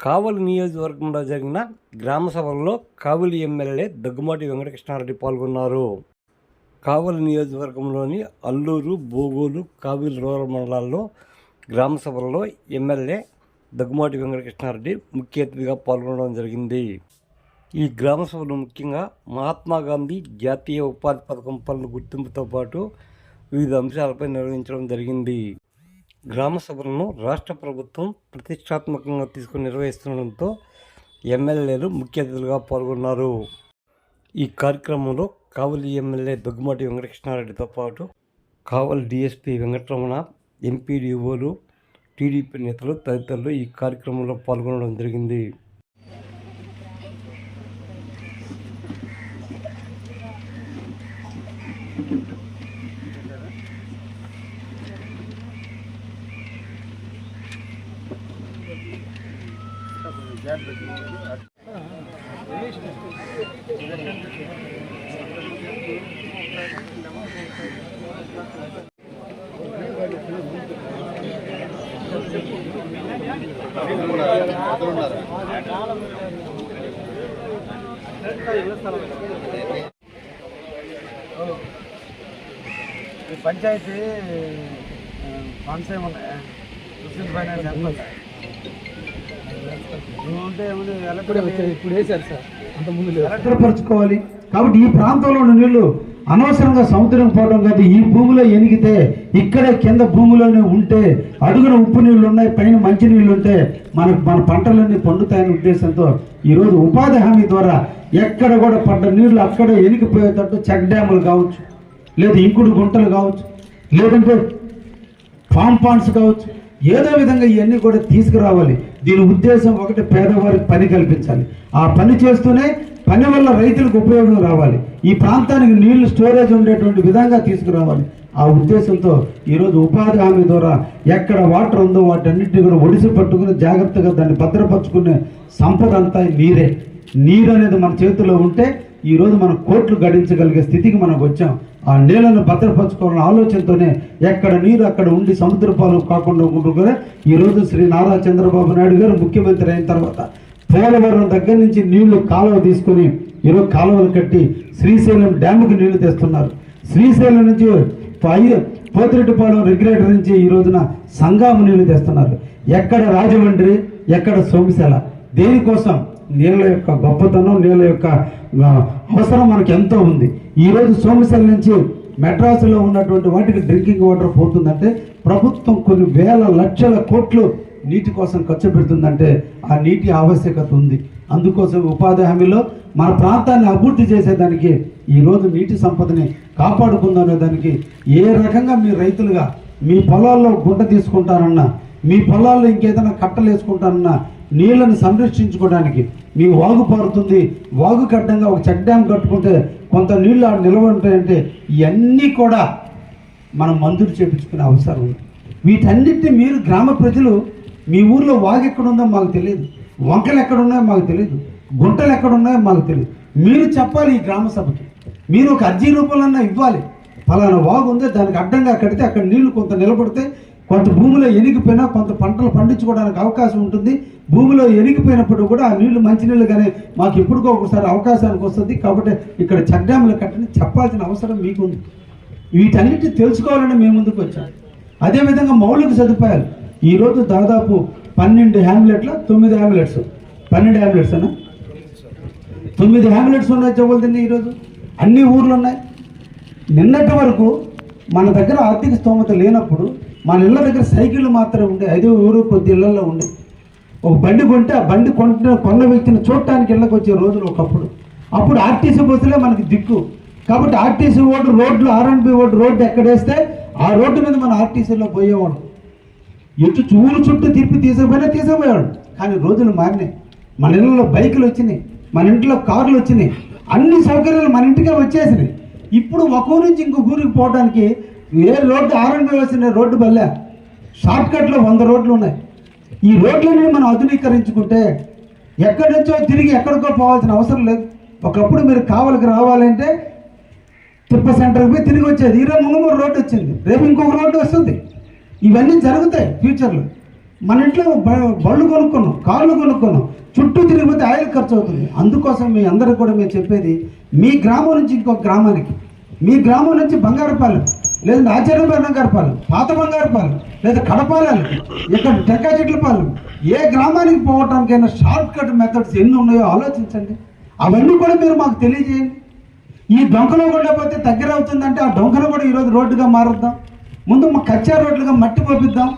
కావలి నియోజకవర్గంలో జరిగిన గ్రామ సభల్లో కావలి ఎమ్మెల్యే దగ్గుమాటి వెంకటకృష్ణారెడ్డి పాల్గొన్నారు. కావలి నియోజకవర్గంలోని అల్లూరు బోగోలు కావిలి రూరల్ మండలాల్లో గ్రామ సభల్లో ఎమ్మెల్యే దగ్గుమాటి వెంకటకృష్ణారెడ్డి ముఖ్య అతిథిగా పాల్గొనడం జరిగింది. ఈ గ్రామ సభలు ముఖ్యంగా మహాత్మా గాంధీ జాతీయ ఉపాధి పథకం పనుల గుర్తింపుతో పాటు వివిధ అంశాలపై నిర్వహించడం జరిగింది. గ్రామ సభలను రాష్ట్ర ప్రభుత్వం ప్రతిష్టాత్మకంగా తీసుకుని నిర్వహిస్తుండడంతో ఎమ్మెల్యేలు ముఖ్య అతిథులుగా పాల్గొన్నారు. ఈ కార్యక్రమంలో కావలి ఎమ్మెల్యే దగ్గుమాటి వెంకటకృష్ణారెడ్డితో పాటు కావలి డిఎస్పి వెంకటరమణ ఎంపీడీఓలు టీడీపీ నేతలు తదితరులు ఈ కార్యక్రమంలో పాల్గొనడం జరిగింది. పంచాయతీ ఫండ్స్ ఏమున్నాయి ఫైనాన్స్ ఎంత ఇప్పుడు వేశారు సార్. కాబట్టి ఈ ప్రాంతంలో ఉన్న నీళ్ళు అనవసరంగా సముద్రం పోవడం కాదు ఈ భూమిలో ఎనిగితే ఇక్కడే కింద భూమిలోనే ఉంటే అడుగున ఉప్పు నీళ్ళు ఉన్నాయి పైన మంచి నీళ్ళు ఉంటే మనకు మన పంటలన్నీ పండుతాయనే ఉద్దేశంతో ఈరోజు ఉపాధి హామీ ద్వారా ఎక్కడ కూడా పడ్డ నీళ్ళు అక్కడే ఎనిగిపోయేటట్టు చెక్ డ్యాములు కావచ్చు లేదా ఇంకుడు గుంటలు కావచ్చు లేదంటే ఫామ్ పాండ్స్ కావచ్చు ఏదో విధంగా ఇవన్నీ కూడా తీసుకురావాలి. దీని ఉద్దేశం ఒకటి పేదవారికి పని కల్పించాలి. ఆ పని చేస్తూనే పని వల్ల రైతులకు ఉపయోగం రావాలి. ఈ ప్రాంతానికి నీళ్ళు స్టోరేజ్ ఉండేటువంటి విధంగా తీసుకురావాలి. ఆ ఉద్దేశంతో ఈరోజు ఉపాధి హామీ ద్వారా ఎక్కడ వాటర్ ఉందో వాటన్నిటిని కూడా ఒడిసి పట్టుకుని జాగ్రత్తగా దాన్ని భద్రపరుచుకునే సంపద అంతా నీరే. నీరు అనేది మన చేతిలో ఉంటే ఈరోజు మనం కోట్లు గడించగలిగే స్థితికి మనం వచ్చాం. ఆ నీళ్ళను భద్రపరచుకోవాలన్న ఆలోచనతోనే ఎక్కడ నీరు అక్కడ ఉండి సముద్ర పాలు కాకుండా ఉంటుంటే ఈ రోజు శ్రీ నారా చంద్రబాబు నాయుడు గారు ముఖ్యమంత్రి అయిన తర్వాత పోలవరం దగ్గర నుంచి నీళ్ళు కాలువ తీసుకొని ఈరోజు కాలువలు కట్టి శ్రీశైలం డ్యాముకి నీళ్ళు తెస్తున్నారు శ్రీశైలం నుంచి పై- పోతిరెడ్డిపాలెం రెగ్యులేటర్ నుంచి ఈ రోజున సంగాము నీళ్ళు తెస్తున్నారు ఎక్కడ రాజమండ్రి ఎక్కడ సోమిశల దేనికోసం నీళ్ళ యొక్క గొప్పతనం నీళ్ళ యొక్క అవసరం మనకు ఎంతో ఉంది. ఈ రోజు సోమశల నుంచి మెడ్రాసులో ఉన్నటువంటి వాటికి డ్రింకింగ్ వాటర్ పోతుందంటే ప్రభుత్వం కొన్ని వేల లక్షల కోట్లు నీటి కోసం ఖర్చు పెడుతుందంటే ఆ నీటి ఆవశ్యకత ఉంది. అందుకోసం ఉపాధి హామీలో మన ప్రాంతాన్ని అభివృద్ధి చేసేదానికి ఈ రోజు నీటి సంపదని కాపాడుకుందనే దానికి ఏ రకంగా మీ రైతులుగా మీ పొలాల్లో గుంట తీసుకుంటారన్నా మీ పొలాల్లో ఇంకేదైనా కట్టలు వేసుకుంటారన్నా నీళ్ళను సంరక్షించుకోవడానికి మీ వాగు పారుతుంది. వాగు అడ్డంగా ఒక చెక్ డ్యామ్ కట్టుకుంటే కొంత నీళ్ళు ఆడ నిల్వ ఉంటాయంటే ఇవన్నీ కూడా మనం మంజూరు చేయించుకునే అవసరం ఉంది. వీటన్నిటిని మీరు గ్రామ ప్రజలు మీ ఊర్లో వాగు ఎక్కడుందో మాకు తెలియదు. వంకలు ఎక్కడున్నాయో మాకు తెలియదు. గుంటలు ఎక్కడున్నాయో మాకు తెలియదు. మీరు చెప్పాలి ఈ గ్రామ సభకి. మీరు ఒక అర్జీ రూపంలో ఇవ్వాలి. ఫలానా వాగు ఉందే దానికి అడ్డంగా కడితే అక్కడ నీళ్ళు కొంత నిలబడితే కొంత భూమిలో ఎనిగిపోయినా కొంత పంటలు పండించుకోవడానికి అవకాశం ఉంటుంది. భూమిలో ఎరిగిపోయినప్పుడు కూడా ఆ నీళ్ళు మంచినీళ్ళు కానీ మాకు ఎప్పుడుకో ఒకసారి అవకాశానికి వస్తుంది. కాబట్టి ఇక్కడ చెక్ డ్యాములు కట్టని చెప్పాల్సిన అవసరం మీకు ఉంది వీటన్నిటి తెలుసుకోవాలని మేము ముందుకు వచ్చాం. అదేవిధంగా మౌలిక సదుపాయాలు. ఈరోజు దాదాపు పన్నెండు హ్యామ్లెట్ల తొమ్మిది హ్యామ్లెట్స్ పన్నెండు హ్యామ్లెట్స్ అన్నా? తొమ్మిది హ్యామ్లెట్స్ ఉన్నాయి చెవులదండి ఈరోజు. అన్ని ఊర్లు ఉన్నాయి. నిన్నటి వరకు మన దగ్గర ఆర్థిక స్తోమత లేనప్పుడు మన ఇళ్ళ దగ్గర సైకిళ్ళు మాత్రమే ఉండే. ఐదు ఊరు కొద్ది ఇళ్ళలో ఉండే. ఒక బండి కొంటే ఆ బండి కొంటున్న కొన్న వ్యక్తిని చూడటానికి ఇళ్ళకి వచ్చే రోజులు ఒకప్పుడు. అప్పుడు ఆర్టీసీ బస్సులే మనకి దిక్కు. కాబట్టి ఆర్టీసీ ఓటు రోడ్లు ఆర్ఎండ్బి ఓటు రోడ్డు ఎక్కడేస్తే ఆ రోడ్డు మీద మనం ఆర్టీసీలో పోయేవాడు ఎటు చూలు చుట్టూ తిప్పి తీసుకుపోయినా తీసుకుపోయాడు కానీ రోజులు మారినాయి. మన ఇళ్ళలో బైకులు వచ్చినాయి. మన ఇంట్లో కార్లు వచ్చినాయి. అన్ని సౌకర్యాలు మన ఇంటికే వచ్చేసినాయి. ఇప్పుడు ఒక ఊరు నుంచి ఇంకొక ఊరికి పోవడానికి ఏ రోడ్డు ఆర్ఎండ్బి వచ్చిన రోడ్డు బల్లే. షార్ట్కట్లో వంద రోడ్లు ఉన్నాయి. ఈ రోడ్లని మనం ఆధునీకరించుకుంటే ఎక్కడి నుంచో తిరిగి ఎక్కడికో పోవాల్సిన అవసరం లేదు. ఒకప్పుడు మీరు కావలికి రావాలంటే తిప్ప సెంటర్కి పోయి తిరిగి వచ్చేది. ఈరోజు ముంగమూరు రోడ్డు వచ్చింది. రేపు ఇంకొక రోడ్డు వస్తుంది. ఇవన్నీ జరుగుతాయి ఫ్యూచర్లో. మన ఇంట్లో బ- బళ్ళు కొనుక్కున్నాం కార్లు కొనుక్కున్నాం. చుట్టూ తిరిగిపోతే ఆయిల్ ఖర్చు అవుతుంది. అందుకోసం మీ అందరికి కూడా మేము చెప్పేది మీ గ్రామం నుంచి ఇంకొక గ్రామానికి. మీ గ్రామం నుంచి బంగారపాలెం. లేదంటే బెండం గడపాలి పాత బంగారుపాలెం లేదా కడపాలెం ఇక్కడ టెక్కా పాలు ఏ గ్రామానికి పోవటానికైనా షార్ట్ కట్ మెథడ్స్ ఎన్ని ఉన్నాయో ఆలోచించండి. అవన్నీ కూడా మీరు మాకు తెలియజేయండి. ఈ డొంకలో కూడా పోతే దగ్గర అవుతుందంటే ఆ డొంకను కూడా ఈరోజు రోడ్డుగా మారుద్దాం. ముందు మా కచ్చా రోడ్లుగా మట్టి పంపిద్దాం.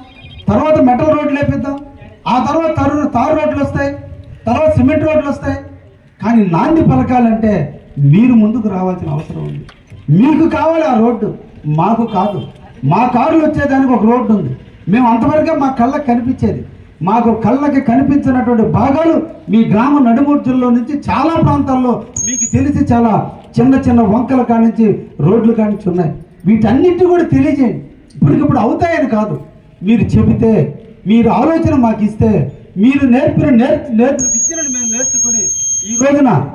తర్వాత మెటల్ రోడ్లు వేపిద్దాం. ఆ తర్వాత తరు తారు రోడ్లు వస్తాయి తర్వాత సిమెంట్ రోడ్లు వస్తాయి. కానీ నాంది పలకాలంటే మీరు ముందుకు రావాల్సిన అవసరం ఉంది. మీకు కావాలి ఆ రోడ్డు. మాకు కాదు. మా కారులు వచ్చేదానికి ఒక రోడ్డు ఉంది. మేము అంతవరకే మా కళ్ళకి కనిపించేది. మాకు కళ్ళకి కనిపించినటువంటి భాగాలు మీ గ్రామ నడుమూర్తుల్లో నుంచి చాలా ప్రాంతాల్లో మీకు తెలిసి చాలా చిన్న చిన్న వంకల కానించి రోడ్లు కానించి ఉన్నాయి. వీటన్నిటి కూడా తెలియజేయండి. ఇప్పటికిప్పుడు అవుతాయని కాదు. మీరు చెబితే మీరు ఆలోచన మాకు ఇస్తే మీరు నేర్పిన నేర్చు నేర్పిన విద్యను మేము నేర్చుకుని ఈ రోజున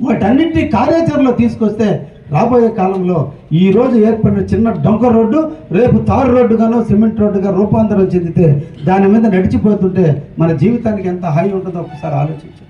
వాటన్నింటినీ కార్యాచరణలో తీసుకొస్తే రాబోయే కాలంలో ఈ రోజు ఏర్పడిన చిన్న డొంక రోడ్డు రేపు తారు రోడ్డుగానో సిమెంట్ రోడ్డుగా రూపాంతరం చెందితే దాని మీద నడిచిపోతుంటే మన జీవితానికి ఎంత హాయి ఉంటుందో ఒకసారి ఆలోచించండి